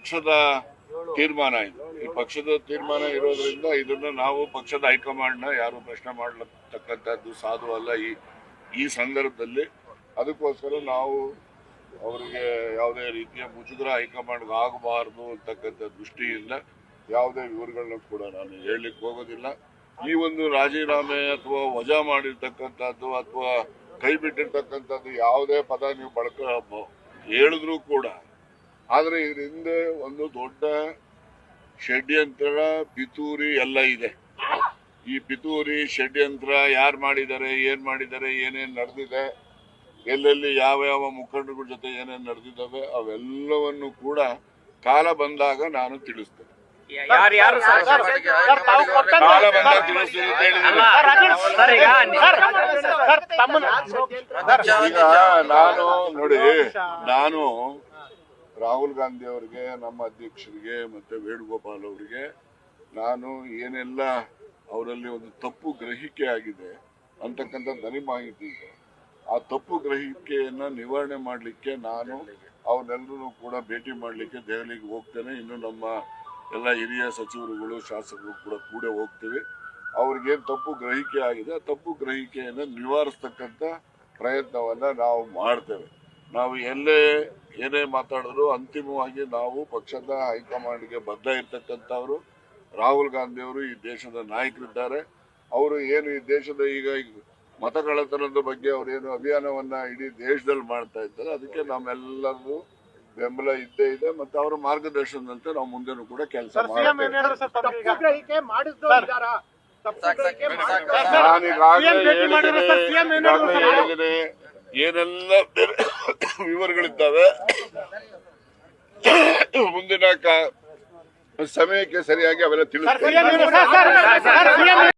ಪಕ್ಷದ ತೀರ್ಮಾನ ಇದು. ಈ ಪಕ್ಷದ ತೀರ್ಮಾನ ಇರೋದ್ರಿಂದ ಇದನ್ನ ನಾವು ಪಕ್ಷದ ಹೈಕಮಾಂಡ್ನ ಯಾರು ಪ್ರಶ್ನೆ ಮಾಡತಕ್ಕಂಥದ್ದು ಸಾಧು ಅಲ್ಲ ಈ ಈ ಸಂದರ್ಭದಲ್ಲಿ. ಅದಕ್ಕೋಸ್ಕರ ನಾವು ಅವರಿಗೆ ಯಾವುದೇ ರೀತಿಯ ಮುಜುಗರ ಹೈಕಮಾಂಡ್ ಆಗಬಾರದು ಅಂತಕ್ಕಂಥ ದೃಷ್ಟಿಯಿಂದ ಯಾವುದೇ ವಿವರಗಳನ್ನ ಕೂಡ ನಾನು ಹೇಳಲಿಕ್ಕೆ ಹೋಗೋದಿಲ್ಲ. ಈ ಒಂದು ರಾಜೀನಾಮೆ ಅಥವಾ ವಜಾ ಮಾಡಿರ್ತಕ್ಕಂಥದ್ದು ಅಥವಾ ಕೈ ಬಿಟ್ಟಿರ್ತಕ್ಕಂಥದ್ದು ಯಾವುದೇ ಪದ ನೀವು ಬಳಕ ಹೇಳಿದ್ರು ಕೂಡ ಆದರೆ ಇದ್ರ ಹಿಂದೆ ಒಂದು ದೊಡ್ಡ ಷಡ್ಯಂತ್ರ ಪಿತೂರಿ ಎಲ್ಲ ಇದೆ. ಈ ಪಿತೂರಿ ಷಡ್ಯಂತ್ರ ಯಾರು ಮಾಡಿದ್ದಾರೆ ಏನು ಮಾಡಿದ್ದಾರೆ ಏನೇನು ನಡೆದಿದೆ ಎಲ್ಲೆಲ್ಲಿ ಯಾವ ಯಾವ ಮುಖಂಡಗಳ ಜೊತೆ ಏನೇನು ನಡೆದಿದ್ದಾವೆ ಅವೆಲ್ಲವನ್ನು ಕೂಡ ಕಾಲ ಬಂದಾಗ ನಾನು ತಿಳಿಸ್ತೇನೆ. ಈಗ ನಾನು ನೋಡಿ ನಾನು ರಾಹುಲ್ ಗಾಂಧಿ ಅವರಿಗೆ, ನಮ್ಮ ಅಧ್ಯಕ್ಷರಿಗೆ ಮತ್ತೆ ವೇಣುಗೋಪಾಲ್ ಅವರಿಗೆ ನಾನು ಏನೆಲ್ಲ ಅವರಲ್ಲಿ ಒಂದು ತಪ್ಪು ಗ್ರಹಿಕೆ ಆಗಿದೆ ಅಂತಕ್ಕಂಥ ಧನಿ ಮಾಹಿತಿ ಇದೆ. ಆ ತಪ್ಪು ಗ್ರಹಿಕೆಯನ್ನ ನಿವಾರಣೆ ಮಾಡಲಿಕ್ಕೆ ನಾನು ಅವನ್ನೆಲ್ಲರೂ ಕೂಡ ಭೇಟಿ ಮಾಡಲಿಕ್ಕೆ ದೆಹಲಿಗೆ ಹೋಗ್ತೇನೆ. ಇನ್ನು ನಮ್ಮ ಎಲ್ಲ ಹಿರಿಯ ಸಚಿವರುಗಳು, ಶಾಸಕರು ಕೂಡ ಕೂಡ ಹೋಗ್ತೀವಿ. ಅವ್ರಿಗೇನು ತಪ್ಪು ಗ್ರಹಿಕೆ ಆಗಿದೆ ತಪ್ಪು ಗ್ರಹಿಕೆಯನ್ನು ನಿವಾರಿಸ್ತಕ್ಕಂಥ ಪ್ರಯತ್ನವನ್ನು ನಾವು ಮಾಡ್ತೇವೆ. ನಾವು ಎಲ್ಲೇ ಏನೇ ಮಾತಾಡಿದ್ರು ಅಂತಿಮವಾಗಿ ನಾವು ಪಕ್ಷದ ಹೈಕಮಾಂಡ್ಗೆ ಬದ್ಧ ಇರ್ತಕ್ಕಂಥವ್ರು. ರಾಹುಲ್ ಗಾಂಧಿ ಅವರು ಈ ದೇಶದ ನಾಯಕರಿದ್ದಾರೆ. ಅವರು ಏನು ಈ ದೇಶದ ಈಗ ಮತ ಕಳ್ಳತನದ ಬಗ್ಗೆ ಏನು ಅಭಿಯಾನವನ್ನ ಇಡೀ ದೇಶದಲ್ಲಿ ಮಾಡ್ತಾ ಇದ್ದಾರೆ. ಅದಕ್ಕೆ ನಮ್ಮೆಲ್ಲರಿಗೂ ಬೆಂಬಲ ಇದ್ದೇ ಇದೆ ಮತ್ತೆ ಅವರ ಮಾರ್ಗದರ್ಶನದಂತೆ ನಾವು ಮುಂದೆನೂ ಕೂಡ ಕೆಲಸ? ಹೇಳಿದ್ದೀನಿ ಏನೆಲ್ಲ ವಿವರಗಳಿದ್ದಾವೆ ಮುಂದಿನ ಸಮಯಕ್ಕೆ ಸರಿಯಾಗಿ ಅವೆಲ್ಲ ಸರ್